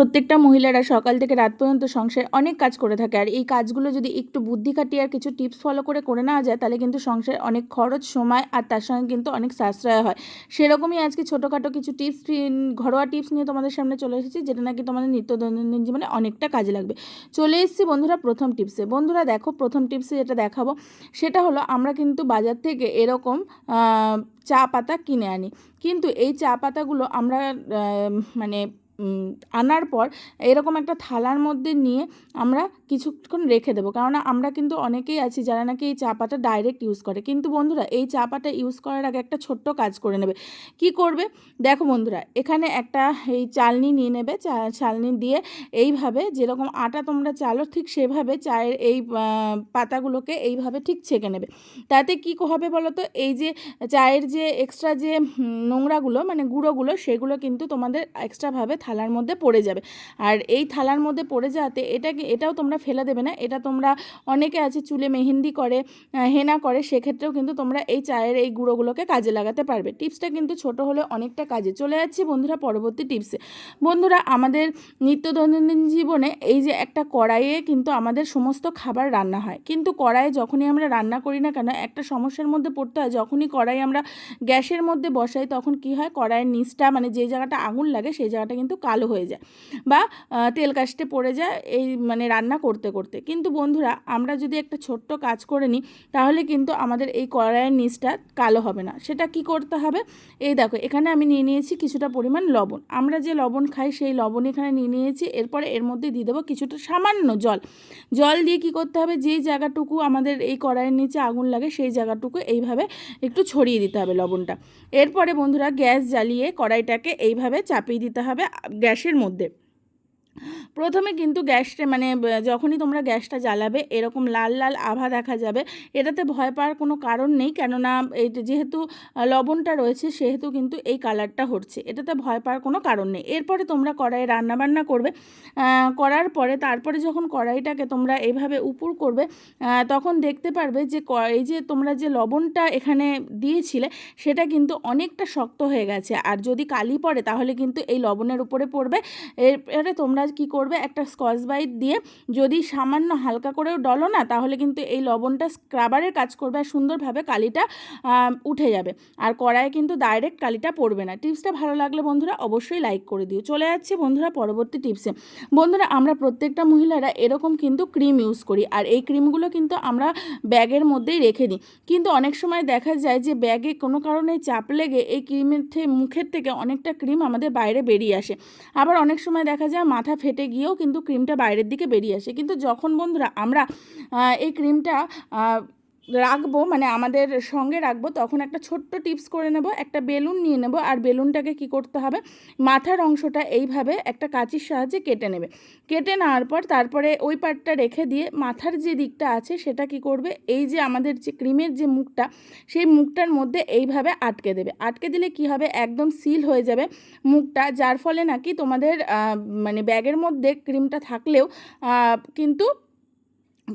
প্রত্যেকটা মহিলারা সকাল থেকে রাত পর্যন্ত সংসারে অনেক কাজ করে থাকে। আর এই কাজগুলো যদি একটু বুদ্ধি খাটিয়ে আর কিছু টিপস ফলো করে করে নেওয়া যায়, তাহলে কিন্তু সংসারে অনেক খরচ, সময় আর তার সঙ্গে কিন্তু অনেক সাশ্রয় হয়। সেরকমই আজকে ছোটোখাটো কিছু টিপস ঘরোয়া টিপস নিয়ে তোমাদের সামনে চলে এসেছি, যেটা নাকি তোমাদের নিত্য দৈনন্দিন জীবনে অনেকটা কাজে লাগবে। চলে এসেছি বন্ধুরা প্রথম টিপসে বন্ধুরা দেখো, প্রথম টিপসে যেটা দেখাবো, সেটা হলো আমরা কিন্তু বাজার থেকে এরকম চা পাতা কিনে আনি। কিন্তু এই চা পাতাগুলো আমরা মানে আনার পর এরকম একটা থালার মধ্যে নিয়ে আমরা কিছুক্ষণ রেখে দেবো। কারণ আমরা কিন্তু অনেকেই আছি যারা নাকি এই চা পাতা ডাইরেক্ট ইউজ করে। কিন্তু বন্ধুরা, এই চা পাতা ইউজ করার আগে একটা ছোট্ট কাজ করে নেবে। কি করবে? দেখো বন্ধুরা, এখানে একটা এই চালনি নিয়ে নেবে। চা, চালনি দিয়ে এইভাবে যেরকম আটা তোমরা চালো, ঠিক সেভাবে চায়ের এই পাতাগুলোকে এইভাবে ঠিক ছেঁকে নেবে। তাতে কি হবে বলো তো এই যে চায়ের যে এক্সট্রা যে নোংরাগুলো মানে গুঁড়োগুলো, সেগুলো কিন্তু তোমাদের এক্সট্রাভাবে থালার মধ্যে পড়ে যাবে। আর এই থালার মধ্যে পড়ে যাওয়াতে এটাকে, এটাও তোমরা ফেলে দেবে না। এটা তোমরা অনেকে আছে চুলে মেহেন্দি করে হেনা করে, সেক্ষেত্রেও কিন্তু তোমরা এই চায়ের এই গুঁড়োগুলোকে কাজে লাগাতে পারবে। টিপসটা কিন্তু ছোট হলে অনেকটা কাজে। চলে যাচ্ছি বন্ধুরা পরবর্তী টিপসে। বন্ধুরা, আমাদের নিত্য দৈনন্দিন জীবনে এই যে একটা কড়াইয়ে কিন্তু আমাদের সমস্ত খাবার রান্না হয়। কিন্তু কড়াইয়ে যখনই আমরা রান্না করি না কেন, একটা সমস্যার মধ্যে পড়তে হয়। যখনই কড়াই আমরা গ্যাসের মধ্যে বসাই, তখন কি হয়? কড়াইয়ের নিচটা মানে যে জায়গাটা আগুন লাগে, সেই জায়গাটা কিন্তু কালো হয়ে যায় বা তেল কাশতে পড়ে যায়। এই মানে রান্না করতে করতে। কিন্তু বন্ধুরা, আমরা যদি একটা ছোট্ট কাজ করে নিই, তাহলে কিন্তু আমাদের এই কড়াইয়ের নিচটা কালো হবে না। সেটা কি করতে হবে? এই দেখো, এখানে আমি নিয়ে নিয়েছি কিছুটা পরিমাণ লবণ। আমরা যে লবণ খাই, সেই লবণ এখানে নিয়ে নিয়েছি। এরপরে এর মধ্যে দিয়ে দেবো কিছুটা সামান্য জল। জল দিয়ে কি করতে হবে? যেই জায়গাটুকু আমাদের এই কড়াইয়ের নিচে আগুন লাগে, সেই জায়গাটুকু এইভাবে একটু ছড়িয়ে দিতে হবে লবণটা। এরপরে বন্ধুরা, গ্যাস জ্বালিয়ে কড়াইটাকে এইভাবে চাপিয়ে দিতে হবে গ্যাসের মধ্যে। প্রথমে কিন্তু গ্যাসটা মানে যখনই তোমরা গ্যাসটা জ্বালাবে, এরকম লাল লাল আভা দেখা যাবে। এটাতে ভয় পাওয়ার কোনো কারণ নেই, কেননা এই যেহেতু লবণটা রয়েছে, সেহেতু কিন্তু এই কালারটা হচ্ছে। এটাতে ভয় পাওয়ার কোনো কারণ নেই। এরপরে তোমরা কড়াইয়ে রান্না বান্না করবে করার পরে, তারপরে যখন কড়াইটাকে তোমরা এইভাবে উপুর করবে তখন দেখতে পারবে যে এই যে তোমরা যে লবণটা এখানে দিয়েছিলে, সেটা কিন্তু অনেকটা শক্ত হয়ে গেছে। আর যদি কালি পড়ে, তাহলে কিন্তু এই লবণের উপরে পড়বে। এরপরে তোমরা কি করবে? একটা স্কচ বাইট দিয়ে যদি সামান্য হালকা করেও ডলো না, তাহলে কিন্তু এই লবণটা স্ক্রাবারের কাজ করবে আর সুন্দরভাবে কালিটা উঠে যাবে। আর কড়াইয়ে কিন্তু ডাইরেক্ট কালিটা পড়বে না। টিপসটা ভালো লাগলে বন্ধুরা অবশ্যই লাইক করে দিও। চলে যাচ্ছি বন্ধুরা পরবর্তী টিপসে বন্ধুরা, আমরা প্রত্যেকটা মহিলারা এরকম কিন্তু ক্রিম ইউজ করি। আর এই ক্রিমগুলো কিন্তু আমরা ব্যাগের মধ্যেই রেখে দিই। কিন্তু অনেক সময় দেখা যায় যে ব্যাগে কোনো কারণে চাপ লেগে এই ক্রিমের মুখের থেকে অনেকটা ক্রিম আমাদের বাইরে বেরিয়ে আসে। আবার অনেক সময় দেখা যায় মাথা ফেটে গিয়েও কিন্তু ক্রিমটা বাইরের দিকে বেরিয়ে আসে। কিন্তু যখন বন্ধুরা আমরা এই ক্রিমটা রাখব মানে আমাদের সঙ্গে রাখব, তখন একটা ছোট্ট টিপস করে নেব, একটা বেলুন নিয়ে নেব, আর বেলুনটাকে কি করতে হবে, মাথার অংশটা এইভাবে একটা কাঁচির সাহায্যে কেটে নেবে। কেটে নেওয়ার পর তারপরে ওই পার্টটা রেখে দিয়ে মাথার যে দিকটা আছে সেটা কি করবে, এই যে আমাদের যে ক্রিমের যে মুখটা, সেই মুখটার মধ্যে এইভাবে আটকে দেবে। আটকে দিলে কি হবে, একদম সিল হয়ে যাবে মুখটা, যার ফলে নাকি তোমাদের মানে ব্যাগের মধ্যে ক্রিমটা থাকলেও কিন্তু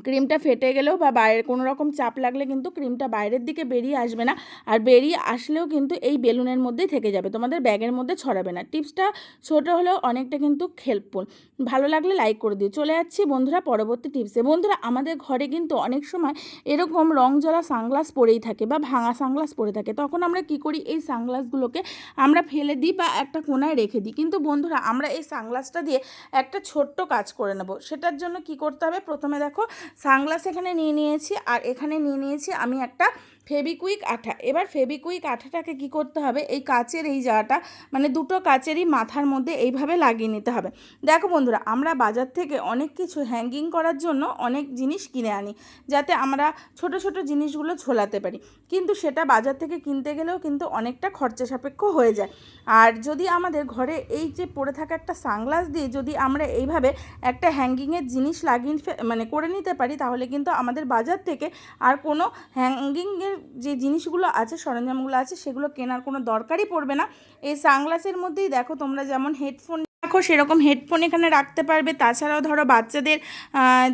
ক্রিমটা ফেটে গেলেও বা বাইরে কোনো রকম চাপ লাগলে কিন্তু ক্রিমটা বাইরের দিকে বেরিয়ে আসবে না। আর বেরিয়ে আসলেও কিন্তু এই বেলুনের মধ্যেই থেকে যাবে, তোমাদের ব্যাগের মধ্যে ছড়াবে না। টিপসটা ছোট হলেও অনেকটা কিন্তু হেল্পফুল ভালো লাগলে লাইক করে দিও। চলে যাচ্ছি বন্ধুরা পরবর্তী টিপসে বন্ধুরা, আমাদের ঘরে কিন্তু অনেক সময় এরকম রং জ্বলা সানগ্লাস পরেই থাকে বা ভাঙা সানগ্লাস পরে থাকে। তখন আমরা কি করি? এই সানগ্লাসগুলোকে আমরা ফেলে দিই বা একটা কোনায় রেখে দিই। কিন্তু বন্ধুরা, আমরা এই সানগ্লাসটা দিয়ে একটা ছোট্ট কাজ করে নেব। সেটার জন্য কি করতে হবে? প্রথমে দেখো সানগ্লাস এখানে নিয়ে নিয়েছি আর এখানে নিয়ে নিয়েছি আমি একটা ফেবিকুইক আঠা, এবার ফেবিকুইক আঠাটাকে কি করতে হবে? এই কাচের এই জায়গাটা মানে দুটো কাচেরই মাথার মধ্যে এইভাবে লাগিয়ে নিতে হবে। দেখো বন্ধুরা, আমরা বাজার থেকে অনেক কিছু হ্যাঙ্গিং করার জন্য অনেক জিনিস কিনে আনি, যাতে আমরা ছোট ছোট জিনিসগুলো ঝোলাতে পারি। কিন্তু সেটা বাজার থেকে কিনতে গেলেও কিন্তু অনেকটা খরচা সাপেক্ষ হয়ে যায়। আর যদি আমাদের ঘরে এই যে পড়ে থাকা একটা সানগ্লাস দিয়ে যদি আমরা এইভাবে একটা হ্যাঙ্গিংয়ের জিনিস লাগিয়ে মানে করে নিতে পারি, তাহলে কিন্তু আমাদের বাজার থেকে আর কোনো হ্যাঙ্গিংয়ের যে জিনিসগুলো আছে, সরঞ্জামগুলো আছে, সেগুলো কেনার কোনো দরকারই পড়বে না। এই সানগ্লাসের মধ্যেই দেখো তোমরা যেমন হেডফোন রাখো, সেরকম হেডফোন এখানে রাখতে পারবে। তাছাড়াও ধরো বাচ্চাদের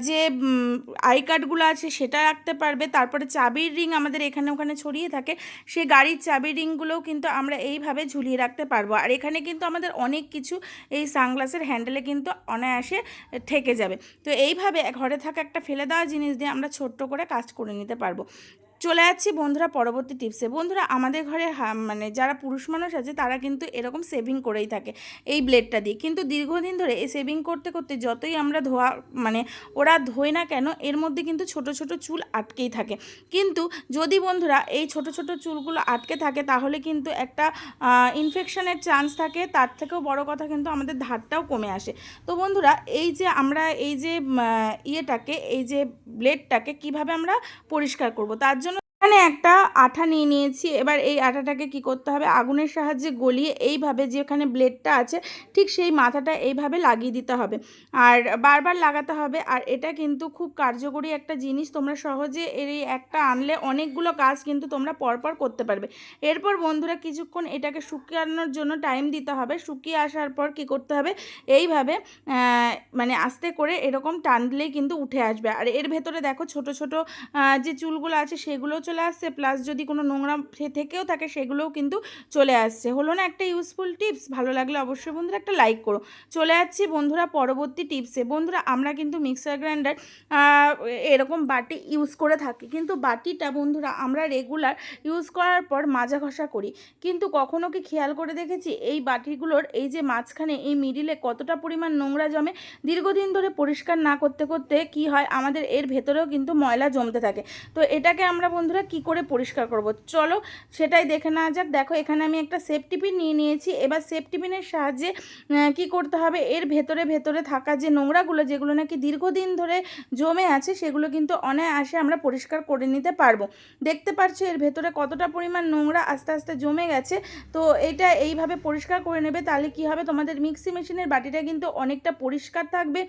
যে আই কার্ডগুলো আছে, সেটা রাখতে পারবে। তারপরে চাবির রিং আমাদের এখানে ওখানে ছড়িয়ে থাকে। সেই গাড়ির চাবির রিংগুলোও কিন্তু আমরা এইভাবে ঝুলিয়ে রাখতে পারব। আর এখানে কিন্তু আমাদের অনেক কিছু এই সানগ্লাসের হ্যান্ডেলে কিন্তু অনায়াসে থেকে যাবে। তো এইভাবে ঘরে থাকা একটা ফেলে দেওয়া জিনিস দিয়ে আমরা ছোট্ট করে কাজ করে নিতে পারব। চলে যাচ্ছি বন্ধুরা পরবর্তী টিপসে বন্ধুরা আমাদের ঘরে মানে যারা পুরুষ মানুষ আছে, তারা কিন্তু এরকম সেভিং করেই থাকে এই ব্লেডটা দিয়ে। কিন্তু দীর্ঘদিন ধরে এই সেভিং করতে করতে যতই আমরা ধোয়া মানে ওরা ধোয় না কেন, এর মধ্যে কিন্তু ছোট ছোট চুল আটকেই থাকে। কিন্তু যদি বন্ধুরা এই ছোট ছোট চুলগুলো আটকে থাকে, তাহলে কিন্তু একটা ইনফেকশনের চান্স থাকে। তার থেকেও বড় কথা কিন্তু আমাদের ধারটাও কমে আসে। তো বন্ধুরা এই যে আমরা, এই যে ইয়েটাকে, এই যে ব্লেডটাকে কীভাবে আমরা পরিষ্কার করব, তার জন্য এখানে একটা আঠা নিয়ে নিয়েছি। এবার এই আঠাটাকে কি করতে হবে? আগুনের সাহায্যে গলিয়ে এইভাবে যেখানে ব্লেডটা আছে, ঠিক সেই মাথাটা এইভাবে লাগিয়ে দিতে হবে। আর বারবার লাগাতে হবে। আর এটা কিন্তু খুব কার্যকরী একটা জিনিস। তোমরা সহজে এর এই একটা আনলে অনেকগুলো কাজ কিন্তু তোমরা পরপর করতে পারবে। এরপর বন্ধুরা কিছুক্ষণ এটাকে শুকানোর জন্য টাইম দিতে হবে। শুকিয়ে আসার পর কি করতে হবে? এইভাবে মানে আস্তে করে এরকম টানলেই কিন্তু উঠে আসবে। আর এর ভেতরে দেখো ছোট ছোট যে চুলগুলো আছে সেগুলোও চলে আসছে প্লাস যদি কোনো নোংরা থেকেও থাকে সেগুলোও কিন্তু চলে আসছে। হলো না একটা ইউজফুল টিপস ভালো লাগলে অবশ্যই বন্ধুরা একটা লাইক করো। চলে যাচ্ছি বন্ধুরা পরবর্তী টিপসে বন্ধুরা, আমরা কিন্তু মিক্সার গ্রাইন্ডার এরকম বাটি ইউজ করে থাকি। কিন্তু বাটিটা বন্ধুরা, আমরা রেগুলার ইউজ করার পর মাজা ঘষা করি। কিন্তু কখনো কি খেয়াল করে দেখেছি? এই বাটিগুলোর এই যে মাঝখানে, এই মিডিলে কতটা পরিমাণ নোংরা জমে, দীর্ঘদিন ধরে পরিষ্কার না করতে করতে কি হয়? আমাদের এর ভেতরেও কিন্তু ময়লা জমতে থাকে। তো এটাকে আমরা বন্ধুরা কি করে পরিষ্কার করব? চলো সেটাই দেখে নেওয়া যাক। দেখো এখানে আমি একটা সেফটি পিন নিয়ে নিয়েছি। এবার সেফটি পিনের সাহায্যে কি করতে হবে? এর ভেতরে ভেতরে থাকা যে নোংরাগুলো, যেগুলো নাকি দীর্ঘদিন ধরে জমে আছে, সেগুলো কিন্তু অনায়াসে আমরা পরিষ্কার করে নিতে পারব। দেখতে পাচ্ছ এর ভেতরে কতটা পরিমাণ নোংরা আস্তে আস্তে জমে গেছে? তো এটা এইভাবে পরিষ্কার করে নেবে, তাহলে কি হবে? তোমাদের মিক্সি মেশিনের বাটিটা কিন্তু অনেকটা পরিষ্কার থাকবে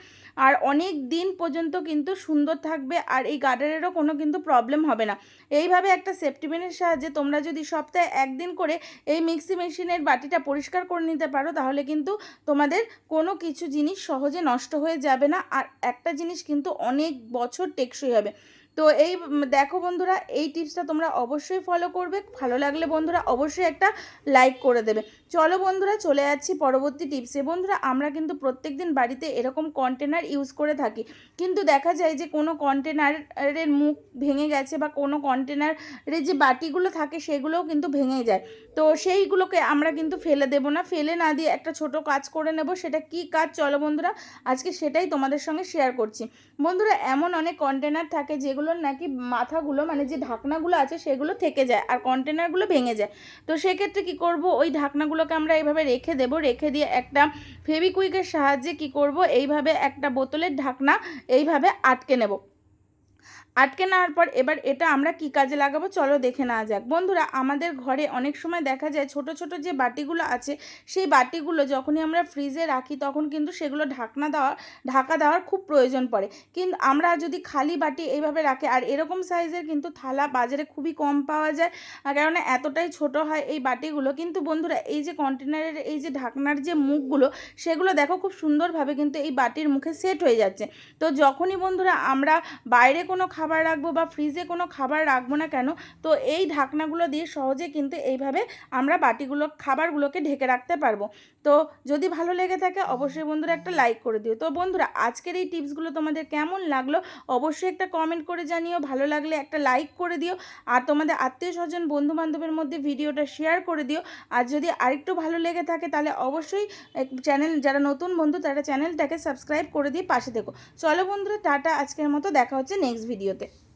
আর অনেক দিন পর্যন্ত কিন্তু সুন্দর থাকবে আর এই গার্ডারেরও কোনো কিন্তু প্রবলেম হবে না। এইভাবে একটা সেফটি পিনের সাহায্যে তোমরা যদি সপ্তাহে একদিন করে এই মিক্সি মেশিনের বাটিটা পরিষ্কার করে নিতে পারো, তাহলে কিন্তু তোমাদের কোনো কিছু জিনিস সহজে নষ্ট হয়ে যাবে না। আর একটা জিনিস কিন্তু অনেক বছর টেকসই হবে। তো এই দেখো বন্ধুরা, এই টিপসটা তোমরা অবশ্যই ফলো করবে। ভালো লাগলে বন্ধুরা অবশ্যই একটা লাইক করে দেবে। চলো বন্ধুরা, চলে যাচ্ছি পরবর্তী টিপসে বন্ধুরা, আমরা কিন্তু প্রত্যেক দিন বাড়িতে এরকম কন্টেনার ইউজ করে থাকি। কিন্তু দেখা যায় যে, কোনো কন্টেনারের মুখ ভেঙে গেছে বা কোনো কন্টেনারের যে বাটিগুলো থাকে, সেগুলোও কিন্তু ভেঙে যায়। তো সেইগুলোকে আমরা কিন্তু ফেলে দেবো না। ফেলে না দিয়ে একটা ছোট কাজ করে নেব। সেটা কি কাজ? চলো বন্ধুরা, আজকে সেটাই তোমাদের সঙ্গে শেয়ার করছি। বন্ধুরা, এমন অনেক কন্টেনার থাকে যেগুলোর নাকি মাথাগুলো মানে যে ঢাকনাগুলো আছে সেগুলো থেকে যায় আর কন্টেনারগুলো ভেঙে যায়। তো সেক্ষেত্রে কি করব? ওই ঢাকনাগুলোকে আমরা এইভাবে রেখে দেব, রেখে দিয়ে একটা ফেবিকুইকের সাহায্যে কি করব? এইভাবে একটা বোতলের ঢাকনা এইভাবে আটকে নেব। আটকে নেওয়ার পর এবার এটা আমরা কি কাজে লাগাবো? চলো দেখে নেওয়া যাক। বন্ধুরা, আমাদের ঘরে অনেক সময় দেখা যায় ছোট ছোট যে বাটিগুলো আছে, সেই বাটিগুলো যখনই আমরা ফ্রিজে রাখি, তখন কিন্তু সেগুলো ঢাকনা দেওয়া, ঢাকা দেওয়ার খুব প্রয়োজন পড়ে। কিন্তু আমরা যদি খালি বাটি এইভাবে রাখি, আর এরকম সাইজের কিন্তু থালা বাজারে খুবই কম পাওয়া যায় কেননা এতটাই ছোট হয় এই বাটিগুলো। কিন্তু বন্ধুরা, এই যে কন্টেনারের এই যে ঢাকনার যে মুখগুলো, সেগুলো দেখো খুব সুন্দরভাবে কিন্তু এই বাটির মুখে সেট হয়ে যাচ্ছে। তো যখনই বন্ধুরা আমরা বাইরে কোনো খাবার রাখব বা ফ্রিজে কোনো খাবার রাখব না কেন, তো এই ঢাকনাগুলো দিয়ে সহজে কিন্তু এইভাবে আমরা বাটিগুলো, খাবারগুলোকে ঢেকে রাখতে পারব। তো যদি ভালো লেগে থাকে অবশ্যই বন্ধুরা একটা লাইক করে দিও। তো বন্ধুরা, আজকের এই টিপসগুলো তোমাদের কেমন লাগল অবশ্যই একটা কমেন্ট করে জানিও। ভালো লাগলে একটা লাইক করে দিও। আর তোমাদের আত্মীয় স্বজন বন্ধু বান্ধবের মধ্যে ভিডিওটা শেয়ার করে দিও। আর যদি আরেকটু ভালো লেগে থাকে তাহলে অবশ্যই চ্যানেল যারা নতুন বন্ধু তারা চ্যানেলটাকে সাবস্ক্রাইব করে দিয়ে পাশে দেখো চলো বন্ধুরা, টাটা। আজকের মতো দেখা হচ্ছে নেক্সট yo